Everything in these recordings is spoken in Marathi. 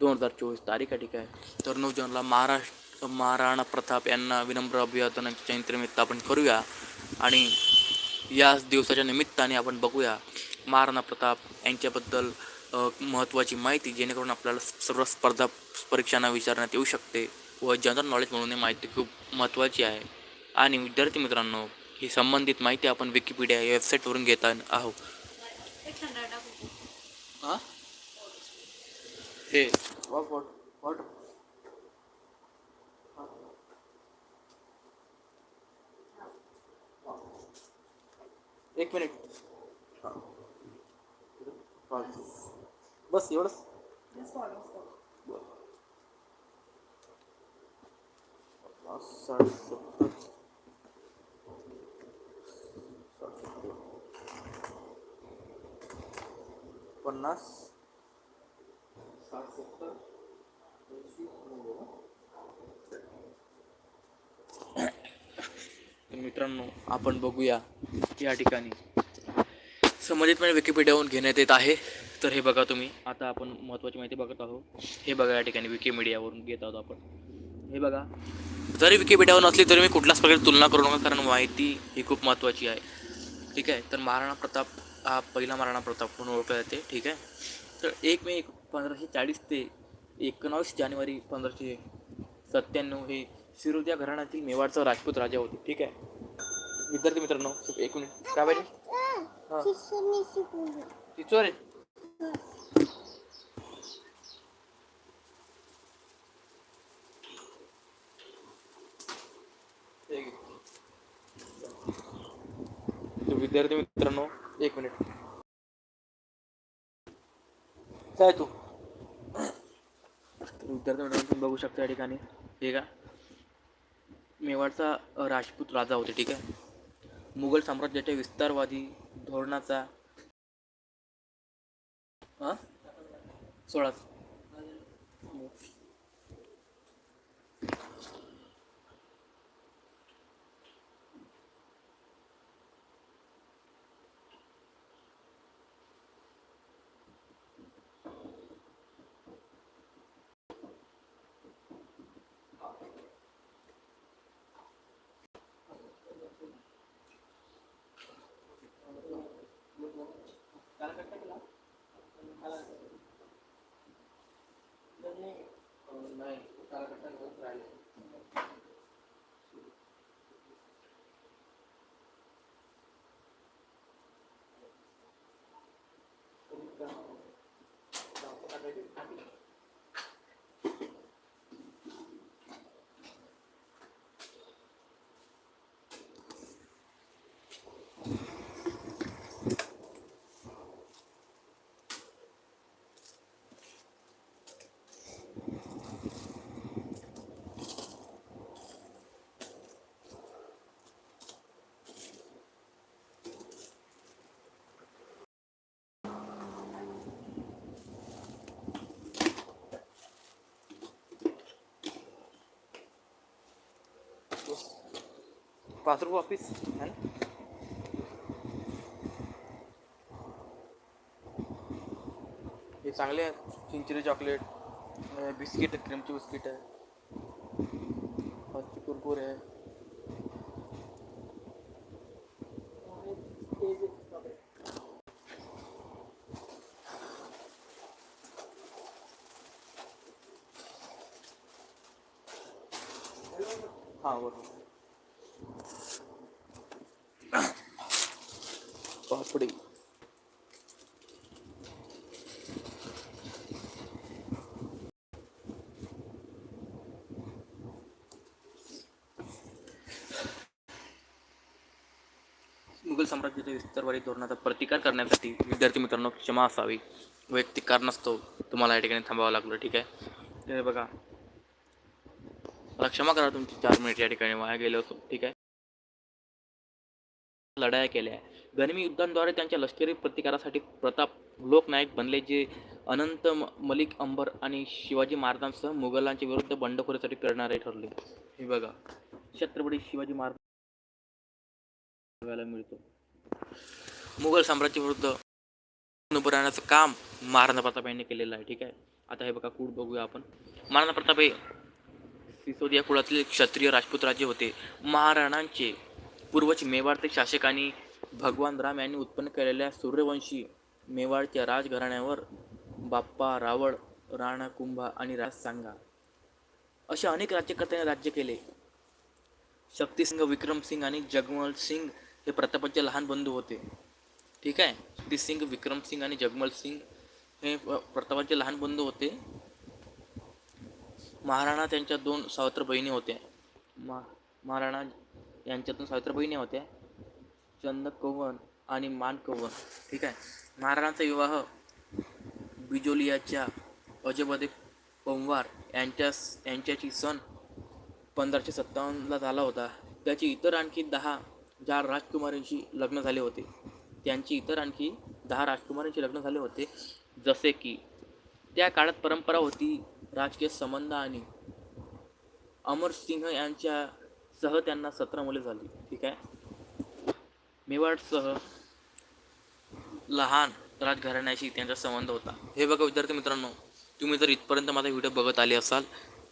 दोन हजार चोवीस तारीख आहे ठीक आहे. तर नऊ जूनला महाराष्ट्र महाराणा प्रताप यांना विनम्र अभिवादनाच्या जयंतीनिमित्त आपण करूया. आणि याच दिवसाच्या निमित्ताने आपण बघूया महाराणा प्रताप यांच्याबद्दल महत्त्वाची माहिती जेणेकरून आपल्याला सर्व स्पर्धा परीक्षांना विचारण्यात येऊ शकते व जनरल नॉलेज म्हणून ही माहिती खूप महत्त्वाची आहे. आणि विद्यार्थी मित्रांनो ही संबंधित माहिती आपण विकिपीडिया या वेबसाईटवरून घेत आहोत. हे. एक मिनिट. बस एवढंच? पन्नास. मित्रांनो आपण बघूया या ठिकाणी. संबंधितपणे विकिपीडियावरून घेण्यात येत आहे. तर हे बघा तुम्ही आता आपण महत्त्वाची माहिती बघत आहोत. हे बघा या ठिकाणी विकिमीडियावरून घेत आहोत आपण. हे बघा जरी विकिपीडियावर नसली तरी मी कुठल्याच प्रकारे तुलना करू नका कारण माहिती ही खूप महत्त्वाची आहे. ठीक आहे? तर महाराणा प्रताप हा पहिला महाराणा प्रताप म्हणून ओळखला जाते. ठीक आहे? तर एक मे एक पंधराशे चाळीस ते एकोणावीस जानेवारी पंधराशे सत्त्याण्णव हे सिरोदिया घराण्यातील मेवाडचा राजपूत राजा होते. ठीक आहे? विद्यार्थी मित्रांनो एक मिनिट. काय पाहिजे हां. आहे? विद्यार्थी मित्रांनो एक मिनिट. काय तू? विद्यार्थी मित्रांनो तुम्ही बघू शकता या ठिकाणी. हे का मेवाडचा राजपूत राजा होते ठीक आहे? मुघल साम्राज्याच्या विस्तारवादी धोरणाचा सोळा सोळा नाही रुपये वापिस है ना हे चांगले आहेत चिंचरी चॉकलेट बिस्किट आहेत क्रीमची बिस्किट आहे फ़र्स्ट कुरकुरे आहे हाँ। बरोबर पापडी मुघल साम्राज्याच्या विस्तारवादी धोरणाचा प्रतिकार करण्यासाठी विद्यार्थी मित्रांनो क्षमा असावी. वैयक्तिक कारणास्तव तुम्हाला या ठिकाणी थांबावं लागलं ठीक आहे? ते बघा. मला क्षमा करा तुमची चार मिनिट या ठिकाणी वाया गेलो ठीक आहे? लढाया केल्या. गनिमी युद्धांद्वारे त्यांच्या लष्करी प्रतिकारासाठी प्रताप लोकनायक बनले जे अनंत मलिक अंबर आणि शिवाजी महाराजांसह मुघलांच्या विरुद्ध बंडखोरीसाठी प्रेरणारे ठरले. हे बघा. छत्रपती शिवाजी महाराज बघायला मिळतो. मुघल साम्राज्याविरुद्ध उभं राहण्याचं काम महाराणा प्रताप यांनी केलेलं आहे. ठीक आहे? आता हे बघा कूड बघूया आपण. महाराणा प्रताप हे सिसोदिया कुळातील क्षत्रिय राजपूत राज्य होते. महाराणांचे पूर्वज मेवाडचे शासक आणि भगवान राम यांनी उत्पन्न केलेल्या सूर्यवंशी मेवाडच्या राजघराण्यावर बाप्पा रावळ राणा कुंभा आणि राज सांगा अशा अनेक राज्यकर्त्यांनी राज्य केले. शक्तिसिंग विक्रमसिंग आणि जगमल सिंग हे प्रतापांचे लहान बंधू होते. ठीक आहे? शक्तिसिंग विक्रमसिंग आणि जगमल सिंग हे प्रतापांचे लहान बंधू होते. महाराणा त्यांच्या दोन सावत्र बहिणी होत्या. मा महाराणा यांच्यातून सावत्र बहिणी होत्या. चंद कौवन आणि मान कौवन ठीक आहे? महाराजांचा विवाह बिजोलियाच्या अजबदे पंवार यांच्या यांच्याची सन पंधराशे सत्तावन्नला झाला होता. त्याची इतर आणखी दहा चार राजकुमारींशी लग्न झाले होते त्यांची इतर आणखी दहा राजकुमारींशी लग्न झाले होते. जसे की त्या काळात परंपरा होती राजकीय संबंध आणि अमरसिंह यांच्या सह त्यांना सतरा मुले झाली. ठीक आहे? मेवाडसह लहान राजघराण्याशी त्यांचा संबंध होता. हे बघा विद्यार्थी मित्रांनो तुम्ही जर इथपर्यंत माझा व्हिडिओ बघत आले असाल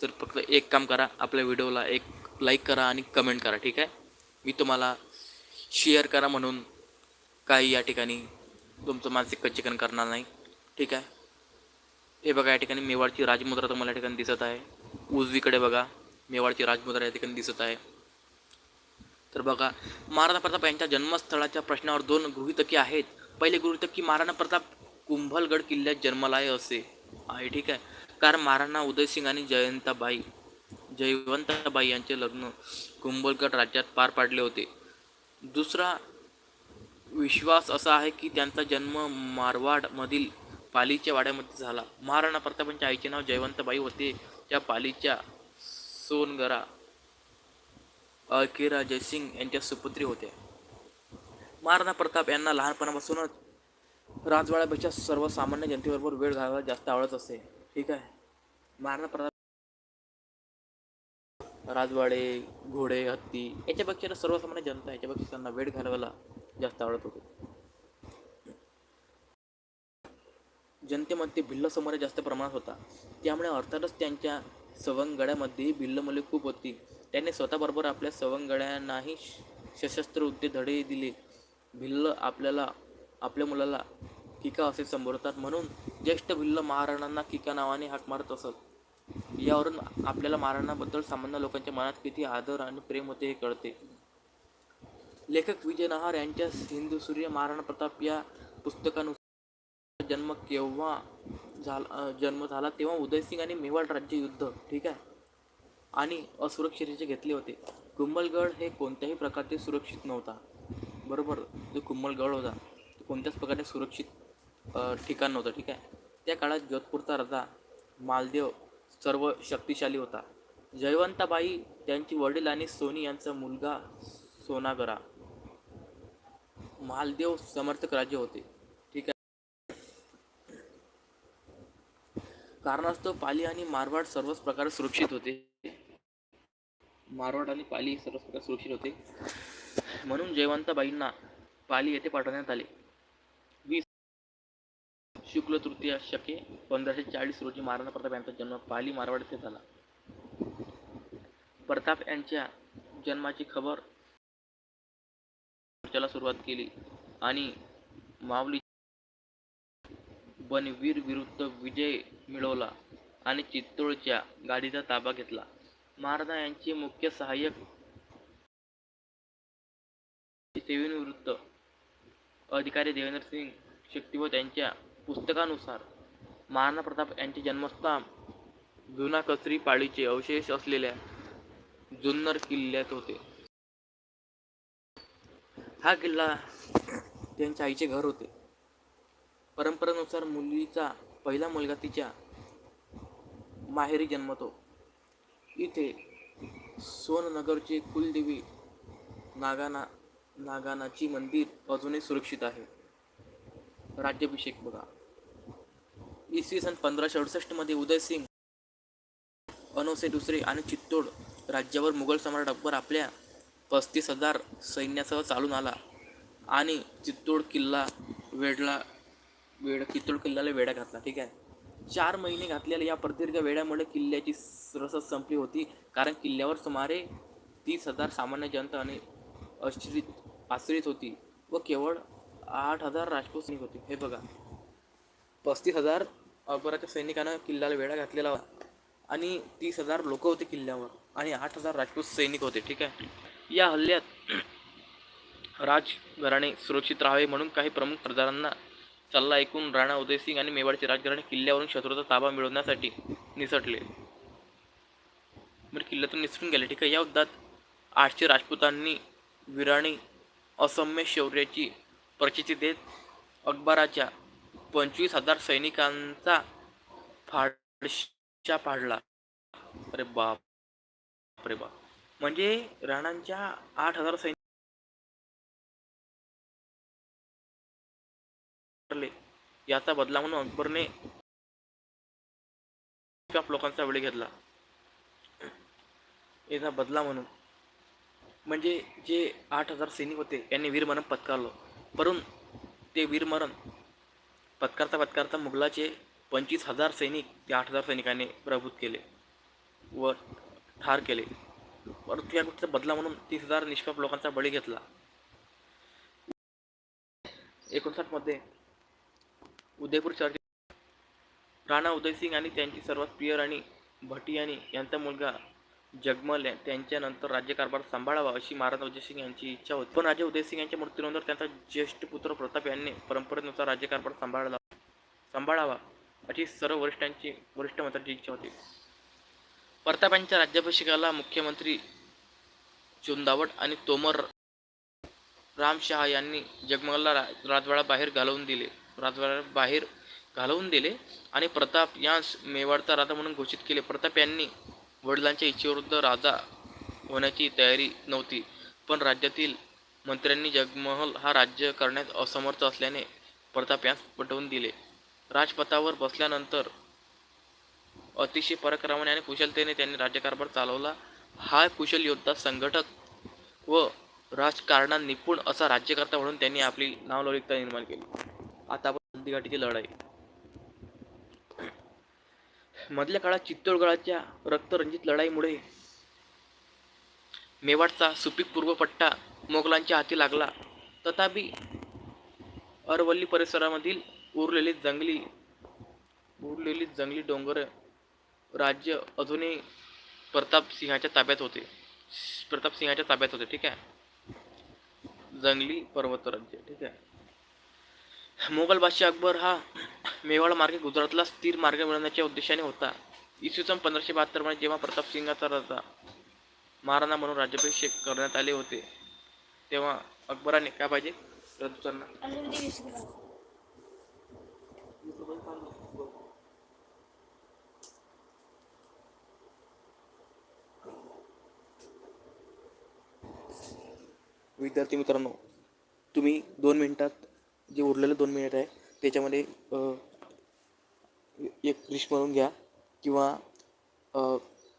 तर फक्त एक काम करा आपल्या व्हिडिओला एक लाईक करा आणि कमेंट करा ठीक आहे? मी तुम्हाला शेअर करा म्हणून काही या ठिकाणी तुमचं मानसिक कच्चीकरण करणार नाही ठीक आहे? हे बघा या ठिकाणी मेवाडची राजमुद्रा तुम्हाला या ठिकाणी दिसत आहे. उजवीकडे बघा मेवाडची राजमुद्रा या ठिकाणी दिसत आहे. तर बघा महाराणा प्रताप यांच्या जन्मस्थळाच्या प्रश्नावर दोन गृहितके आहेत. पहिले गृहितक की महाराणा प्रताप कुंभलगड किल्ल्यात जन्मला आहे असे आहे ठीक आहे. कारण महाराणा उदयसिंग आणि जयंताबाई जयवंताबाई यांचे लग्न कुंभलगड राज्यात पार पाडले होते. दुसरा विश्वास असा आहे की त्यांचा जन्म मारवाडमधील पालीच्या वाड्यामध्ये झाला. महाराणा प्रतापांच्या आईचे नाव जयवंतबाई होते. त्या पालीच्या सोनगरा अळकेरा जयसिंग यांच्या सुपुत्री होत्या महाराणा प्रताप यांना लहानपणापासूनच राजवाड्यापेक्षा सर्वसामान्य जनतेबरोबर वेळ घालवायला जास्त आवडत असे. ठीक आहे? महाराणा प्रताप राजवाडे घोडे हत्ती याच्यापेक्षा सर्वसामान्य जनता याच्यापेक्षा त्यांना वेळ घालवायला जास्त आवडत होते. जनतेमध्ये भिल्ल समाज जास्त प्रमाणात होता. त्यामुळे अर्थातच त्यांच्या सवंगड्यामध्ये भिल्ल मुले खूप होती. त्याने स्वतःबरोबर आपल्या सवंगड्यांनाही सशस्त्र उद्योग धडे दिले. भिल्ल आपल्याला आपल्या मुलाला किका असे संबोधतात. म्हणून ज्येष्ठ भिल्ल महाराणांना किका नावाने हाक मारत असत. यावरून आपल्याला महाराणाबद्दल सामान्य लोकांच्या मनात किती आदर आणि प्रेम होते हे कळते. लेखक विजय नहार यांच्या हिंदू सूर्य महाराणा प्रताप या पुस्तकानुसार जन्म केव्हा झाला जन्म झाला तेव्हा उदयसिंग आणि मेवाड राज्य युद्ध ठीक आहे? आणि असुरक्षिततेचे घेतले होते. कुंभलगड हे कोणत्याही प्रकारचे सुरक्षित नव्हता. बरोबर? जो कुंभलगड होता तो कोणत्याच प्रकारे सुरक्षित ठिकाण नव्हतं ठीक आहे? त्या काळात जोधपूरचा राजा मालदेव सर्व शक्तिशाली होता. जयवंताबाई त्यांची वडील आणि सोनी यांचा मुलगा सोनागरा मालदेव समर्थक राज्य होते ठीक आहे? कारणास्तव पाली आणि मारवाड सर्वच प्रकारे सुरक्षित होते. मारवाड आणि पाली सर्व प्रकार सुरक्षित होते. म्हणून जयवंताबाईंना पाली येथे पाठवण्यात आले. वीस शुक्ल तृतीय शके पंधराशे चाळीस रोजी महाराणा प्रताप यांचा जन्म पाली मारवाड येथे झाला. प्रताप यांच्या जन्माची खबर चर्चेला सुरुवात केली आणि माऊली बनवीर विरुद्ध विजय मिळवला आणि चित्तोडच्या गाडीचा ताबा घेतला. महाराणा यांचे मुख्य सहाय्यक सेवेनिवृत्त अधिकारी देवेंद्र सिंग शक्तिवत यांच्या पुस्तकानुसार महाराणा प्रताप यांचे जन्मस्थान जुना कचरी पाळीचे अवशेष असलेल्या जुन्नर किल्ल्यात होते. हा किल्ला त्यांच्या आईचे घर होते. परंपरेनुसार मुलीचा पहिला मुलगा तिच्या माहेरी जन्मतो. इथे सोननगरचे कुलदेवी नागाना नागानाची मंदिर अजूनही सुरक्षित आहे. राज्याभिषेक बघा. इसवी सन पंधराशे अडुसष्टमध्ये उदयसिंग अनोसे दुसरे आणि चित्तोड राज्यावर मुघल सम्राट अकबर आपल्या पस्तीस हजार सैन्यासह चालून आला आणि चित्तोड किल्ला वेढला वेड चित्तोड किल्ल्याला वेढा घातला. ठीक आहे. चार महिने घातलेल्या या प्रदीर्घ वेळामुळे किल्ल्याची रसद संपली होती. कारण किल्ल्यावर सुमारे तीस हजार सामान्य जनता आणि आश्रित आश्रित होती व केवळ आठ हजार राजपूत सैनिक होते. हे बघा. पस्तीस हजार अकबराच्या सैनिकांना किल्ल्याला वेढा घातलेला होता आणि तीस हजार लोक होते किल्ल्यावर आणि आठ हजार राजपूत सैनिक होते. ठीक आहे? या हल्ल्यात राजघराणे सुरक्षित राहावे म्हणून काही प्रमुख सरदारांना सल्ला ऐकून राणा उदयसिंग आणि मेवाडचे राजघराणे किल्ल्यावरून शत्रूचा ताबा मिळवण्यासाठी निसटले. बरं किल्ल्यातून निसटून गेले. ठीक आहे या युद्धात आठशे राजपूतांनी विराणी असम्य शौर्याची प्रचिती देत अकबराच्या पंचवीस हजार सैनिकांचा फाडशा पाडला. अरे बाप अरे बाप. म्हणजे राणांच्या आठ हजार सैनिक याचा बदला म्हणून अकबरने आप लोकांचा वेळ घेतला. याचा बदला म्हणून. म्हणजे जे आठ हजार सैनिक होते यांनी वीरमरण पत्कारलं. परंतु ते वीरमरण पत्कारता पत्कारता मुघलाचे पंचवीस हजार सैनिक त्या आठ हजार सैनिकांनी प्रभूत केले व ठार केले. परंतु या गोष्टीचा बदला म्हणून तीस हजार निष्पाप लोकांचा बळी घेतला. एकोणसाठमध्ये उदयपूर चर्च राणा उदयसिंग आणि त्यांची सर्वात प्रिय राणी भटियानी यांचा मुलगा जगमल त्यांच्यानंतर राज्यकारभार सांभाळावा अशी महाराणा उदयसिंग यांची इच्छा होती. पण राजा उदयसिंग यांच्या मृत्यूनंतर त्यांचा ज्येष्ठ पुत्र प्रताप यांनी परंपरेनुसार राज्यकारभार सांभाळला सांभाळावा अशी सर्व वरिष्ठांची वरिष्ठ मंत्र्यांची इच्छा होती. प्रताप यांच्या राज्याभिषेकाला मुख्यमंत्री चुंदावट आणि तोमर रामशहा यांनी जगमलला राजवाडा बाहेर घालवून दिले. राजवाड्याबाहेर घालवून दिले. आणि प्रताप यांस मेवाडचा राजा म्हणून घोषित केले. प्रताप यांनी वडिलांच्या इच्छेविरुद्ध राजा होण्याची तयारी नव्हती. पण राज्यातील मंत्र्यांनी जगमहल हा राज्य करण्यात असमर्थ असल्याने प्रताप यांस पटवून दिले. राजपथावर बसल्यानंतर अतिशय पराक्रमाने आणि कुशलतेने त्यांनी राज्यकारभार चालवला. हा कुशल योद्धा संघटक व राजकारणात निपुण असा राज्यकर्ता म्हणून त्यांनी आपली नावलौकिकता निर्माण केली. आता आपण नंदीघाटीची लढाई. मधल्या काळात चित्तोडगडाच्या रक्तरंजित लढाईमुळे मेवाडचा सुपीक पूर्व पट्टा मोगलांच्या हाती लागला. तथापि अरवल्ली परिसरामधील उरलेली जंगली उरलेली जंगली डोंगर राज्य अजूनही प्रताप सिंहाच्या ताब्यात होते. प्रताप सिंहाच्या ताब्यात होते ठीक आहे? जंगली पर्वतराज्य ठीक आहे? मोगल बादशाह अकबर हा मेवाड मार्गे गुजरातला स्थिर मार्ग मिळवण्याच्या उद्देशाने होता. इसवी सन पंधराशे बहात्तरमध्ये जेव्हा प्रताप सिंगाचा राजा महाराणा म्हणून राज्याभिषेक करण्यात आले होते तेव्हा अकबराने काय पाहिजे? रजपूतांना विद्यार्थी मित्रांनो तुम्ही दोन मिनिटात जे उरलेलं दोन मिनिट आहे त्याच्यामध्ये एक रिश म्हणून घ्या किंवा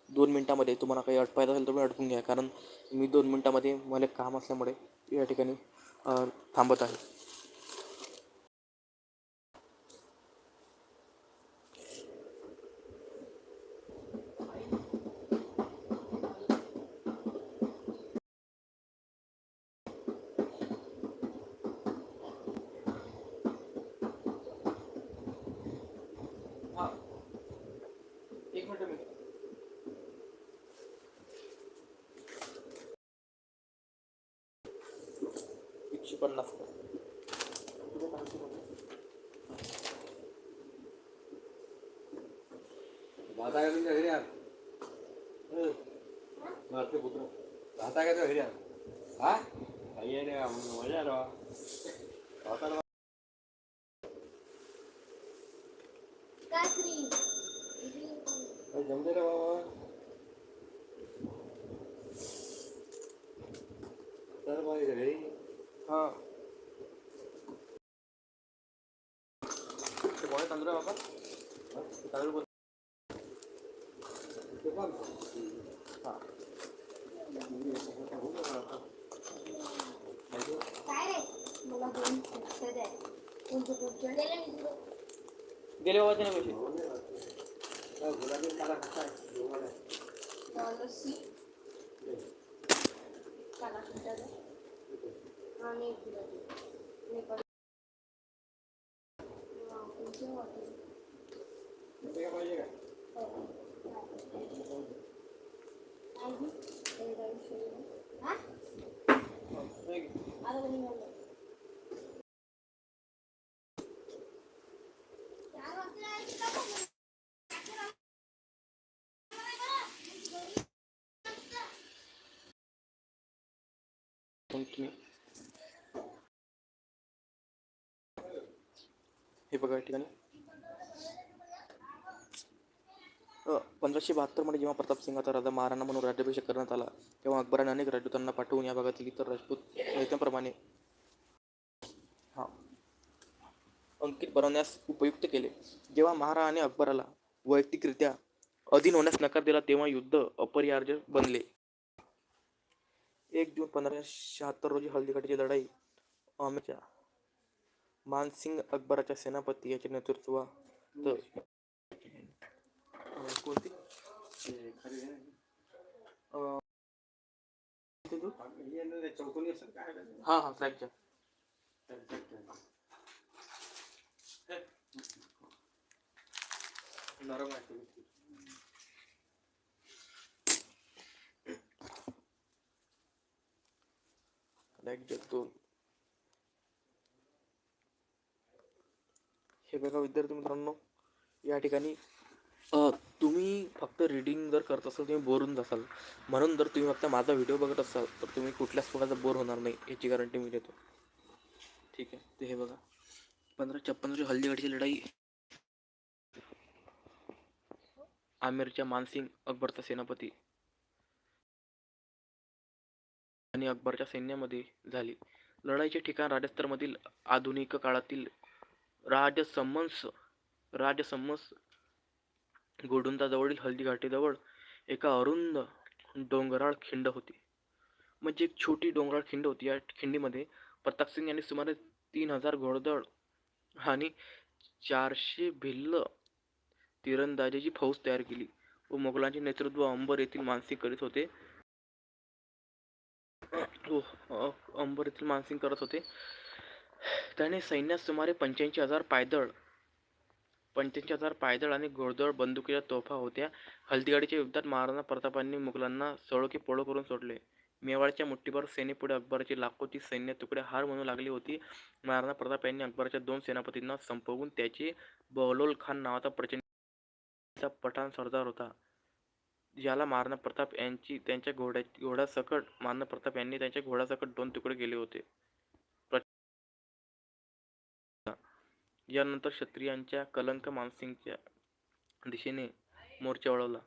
दोन मिनटामध्ये तुम्हाला काही अडपायचं असेल तर तुम्ही अडकून घ्या. कारण मी दोन मिनटामध्ये मला काम असल्यामुळे या ठिकाणी थांबत आहे. एकशे पन्नास भाता का तुमच्या घरी आण मारते पुत्र भाता का तुझ्या घरी आण हा काही आहे ना मजा आलो भाताला कात्री काही जमते रे बाबा तर माझ्या घरी हां ते कोणी तांदूळ आहे बाबा ते तांदूळ बोल ते पण हां काय रे मला दोन पुस्तक आहे कोणतं पुस्तक दिलं मी तुला गेले बाबा त्याने पैसे गुलाबी काला कसा आहे दोघांना. लस्सी काला खट्टा आणि गुलाबी नेपाळी वाव, कोणती वाटली? ते काय पाहिजे का आहे? हे राईस वगैरे. हा? नाही का? आता कोणी म्हणलं? चार वाजता यायचं का मग? मग तुम्ही हे बघा या ठिकाणी. पंधराशे बहात्तरमध्ये जेव्हा प्रताप सिंगाचा राजा महाराणा म्हणून राज्याभिषेक करण्यात आला तेव्हा अकबराने अनेक राजदूतांना पाठवून या भागातील इतर राजपूत नेत्यांप्रमाणे हा अंकित बनवण्यास उपयुक्त केले. जेव्हा महाराणाने अकबराला वैयक्तिकरित्या अधीन होण्यास नकार दिला तेव्हा युद्ध अपरिहार्य बनले. एक जून पंधराशे शहात्तर रोजी हल्दीघाटीची लढाई अमेरच्या मानसिंग अकबराच्या सेनापती याच्या नेतृत्वात. कोणती? हा हा नरम आहे दोन हे बघा विद्यार्थी मित्रांनो या ठिकाणी तुम्ही फक्त रीडिंग जर करत असाल तुम्ही बोर होऊन जासाल म्हणून जर तुम्ही फक्त माझा व्हिडिओ बघत असाल तर तुम्ही कुठल्याच प्रकारचा बोर होणार नाही याची गॅरंटी मी देतो. ठीक आहे? ते हे बघा. पंधरा छप्पनची हल्दीगडची लढाई. आमिरच्या मानसिंग अकबरचा सेनापती. आणि अकबरच्या सैन्यामध्ये झाली. लढाईचे ठिकाण राजस्थानमधील आधुनिक काळातील राजसमन्स राजसमस गोडुंदाजवळील हल्दीघाटीजवळ एका अरुंद डोंगराळ खिंड होती. म्हणजे एक छोटी डोंगराळ खिंड होती. या खिंडीमध्ये प्रताप सिंग यांनी सुमारे तीन हजार घोडदळ आणि चारशे भिल्ल तिरंदाजीची फौज तयार केली व मोगलांचे नेतृत्व अंबर येथील मानसिंग करीत होते. अंबर येथील मानसिंग करत होते. त्याने सैन्यात सुमारे पंच्याऐंशी हजार पायदळ पंच्याऐंशी हजार पायदळ आणि घोडदळ बंदुकीच्या तोफा होत्या. हल्दीगाडीच्या युद्धात महाराणा प्रतापांनी मुघलांना सळो पोळो करून सोडले. मेवाडच्या मुठ्ठीभर सेनेपुढे अकबराची लाखोची सैन्य तुकडे हार म्हणू लागली होती. महाराणा प्रताप यांनी अकबराच्या दोन सेनापतींना संपवून त्याचे बहलोल खान नावाचा प्रचंड पठाण सरदार होता. ज्याला महाराणा प्रताप यांची त्यांच्या घोड्या घोड्यासकट महाराणा प्रताप यांनी त्यांच्या घोड्यासकट दोन तुकडे केले होते. यानंतर क्षत्रियांच्या कलंक मानसिंगच्या दिशेने मोर्चा वळवला.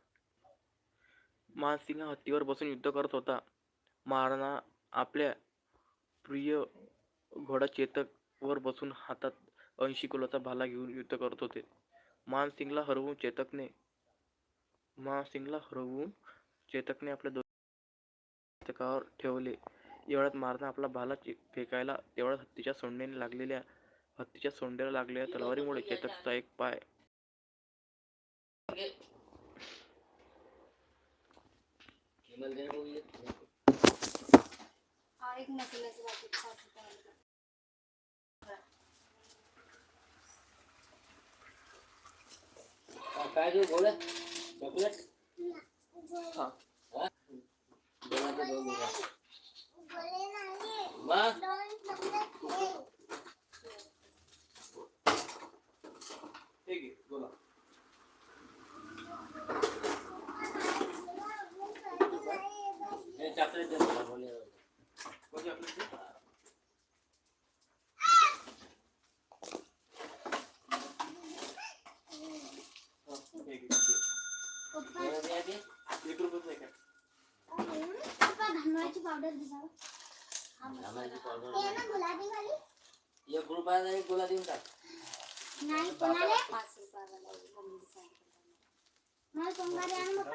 मानसिंग हा हत्तीवर बसून युद्ध करत होता. महाराणा आपल्या प्रिय घोडा चेतक वर बसून हातात ऐंशी किलोचा भाला घेऊन युद्ध करत होते. मानसिंगला हरवून चेतकने मानसिंगला हरवून चेतकने आपल्या दोन चेतकावर ठेवले. एवढ्यात महाराणा आपला भाला फेकायला तेवढ्यात हत्तीच्या सोंडेने लागलेल्या हत्तीच्या सोंडेला लागलेल्या तलवारीमुळे चेतकचा एक पाय काय देऊ गोळ्या चॉकलेट हा. हा दोनाचे मग हे घे बोला. हे चॉकलेट? हा, हे. एक रुपयाच आहे का? पप्पा धानवड्याची पावडर दिसा आम्हाला पावडर हे ना गुलाबी वाली. एक देऊन टाक नाही कोणाला पाच रुपयाला मला सोमवारी आण मग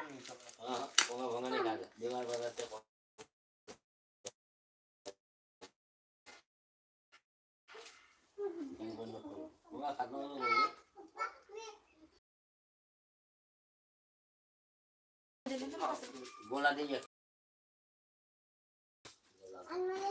हा भोंगा भोंगा नाही टाका दिवाळ बाजार ते भोंगा खात नव्हतो बोला दे आणि मला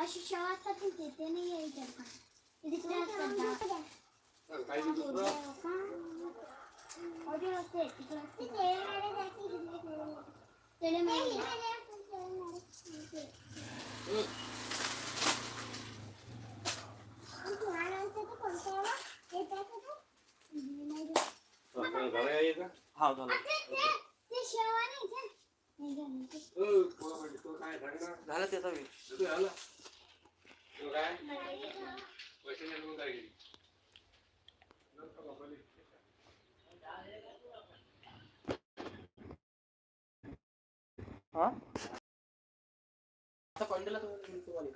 ना, ते अशी शेव असतात ना ते ते नाही आहे इथे पण. ते तिकडे असतात डाळ. पाहिजे दुसरं ऑर्डर असते तिकडे असते तेले मॅगी झालं यायचं हा झालं ते शेवा नाही ते नाही का, नाही ते. ओ, कोण म्हणजे तो काय सांग ना झालं त्याचा वेळ तू झालं तो काय पैसे नाही मग काय केली? नंतर बाबाले. हा आता पंडेला तुम्हाला तुम्हाला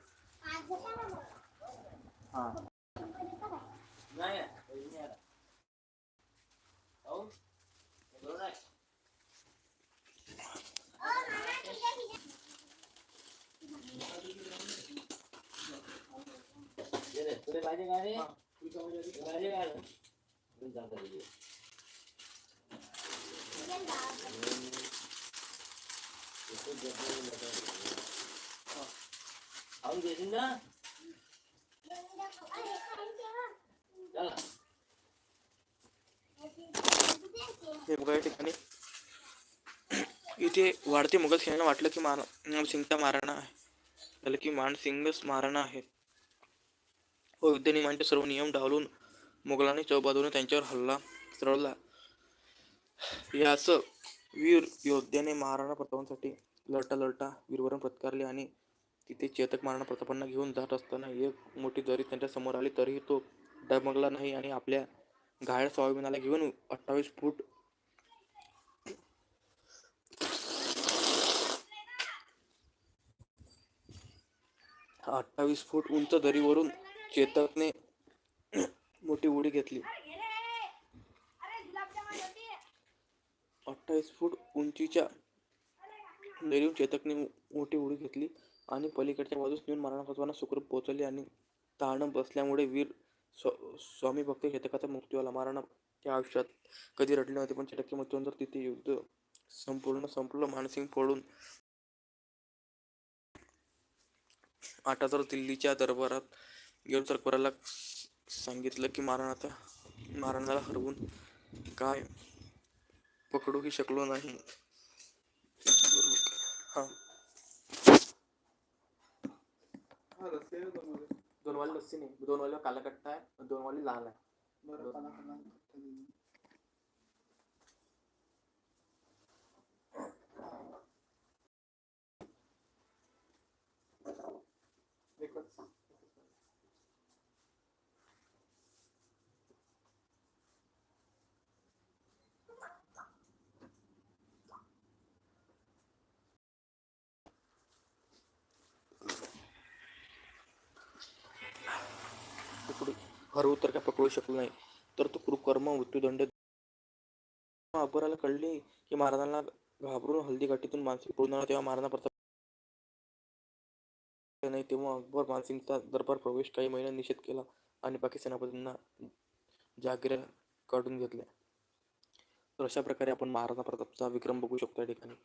आज का ना हा नाही नाही आला हो बरोबर आहे ओ मामा ठीक आहे ठीक आहे दे रे तुला पाहिजे का रे हा. तुला पाहिजे का रे? तू जाता रे. चिकन गावाकडे. तू जाता रे, जाता रे. खाऊन घेशील ना अरे, खायचं बा. चला हे बघा या ठिकाणी. इथे वाढते मुघल सैन्याला वाटलं की मार मानसिंगचा मारणा आहे. झालं की मानसिंगच मारणा आहे. हो, व युद्ध नियमांचे सर्व नियम डावलून मुघलांनी चौबाजूने त्यांच्यावर हल्ला चढवला. याच वीर योद्ध्याने महाराणा प्रतापांसाठी लढता लढता वीरवरण पत्कारले आणि तिथे चेतक महाराणा प्रतापांना घेऊन जात असताना एक मोठी दरी त्यांच्यासमोर आली. तरीही तो डगमगला नाही आणि आपल्या घायल स्वाभिमानाला घेऊन अठ्ठावीस फूट अठ्ठावीस फूट उंच दरीवरून चेतकने मोठी उडी घेतली. अठ्ठावीस फूट उंचीच्या दरीवरून चेतकने मोठी उडी घेतली आणि पलीकडच्या बाजूस नेऊन महाराणा प्रतापांना सुखरूप पोहोचले आणि ताण बसल्यामुळे वीर स्व स्वामी भक्त चेतकाचा मृत्यू आला महाराणा त्या आयुष्यात कधी रडले नव्हते पण चेतकच्या मृत्यूनंतर तिथे युद्ध संपूर्ण संपलं मानसिंग फोडून आठ हजार दिल्लीच्या दरबारात घेऊन सरकाराला सांगितलं की महाराणाचा महाराणाला हरवून काय पकडूही शकलो नाही. हा. दोन वाली. लस्सी नाही. दोन वाली काला कट्टा आहे. दोन वाली लाल आहे पकडू हरवू तर काय पकडू शकलो नाही. तर तो कुरुकर्म मृत्यूदंड अकबराला कळले की महाराजांना घाबरून हल्दी घाटीतून मानसिंग पळून आला. तेव्हा महाराणा प्रताप नाही तेव्हा अकबर मानसिंगचा दरबार प्रवेश काही महिने निषेध केला आणि बाकी सेनापतींना जागिऱ्या काढून घेतल्या. तर अशा प्रकारे आपण महाराणा प्रतापचा विक्रम बघू शकतो या ठिकाणी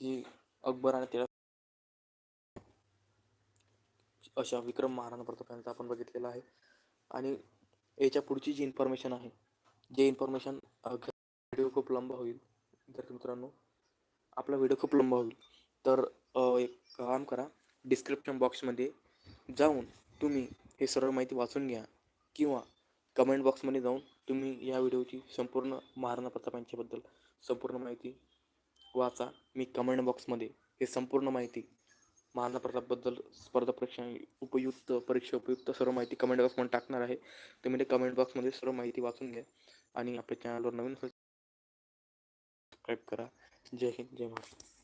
की अकबर आणि त्याला अशा विक्रम महाराणा प्रताप यांचा आपण बघितलेला आहे. आणि याच्या पुढची जी इन्फॉर्मेशन आहे जे इन्फॉर्मेशन व्हिडिओ खूप लंबा होईल. विद्यार्थी मित्रांनो आपला व्हिडिओ खूप लंबा होईल. तर एक काम करा. डिस्क्रिप्शन बॉक्समध्ये जाऊन तुम्ही हे सर्व माहिती वाचून घ्या. किंवा कमेंट बॉक्समध्ये जाऊन तुम्ही या व्हिडिओची संपूर्ण महाराणा प्रताप यांच्याबद्दल संपूर्ण माहिती वाचा. मी कमेंट बॉक्समध्ये हे संपूर्ण माहिती महाराणा प्रतापबद्दल स्पर्धा परीक्षा उपयुक्त परीक्षा उपयुक्त सर्व माहिती कमेंट बॉक्समध्ये टाकणार आहे. तुम्ही ते कमेंट बॉक्समध्ये सर्व माहिती वाचून घ्या. आणि आपल्या चॅनलवर नवीन सबस्क्राईब करा. जय हिंद जय महाराष्ट्र.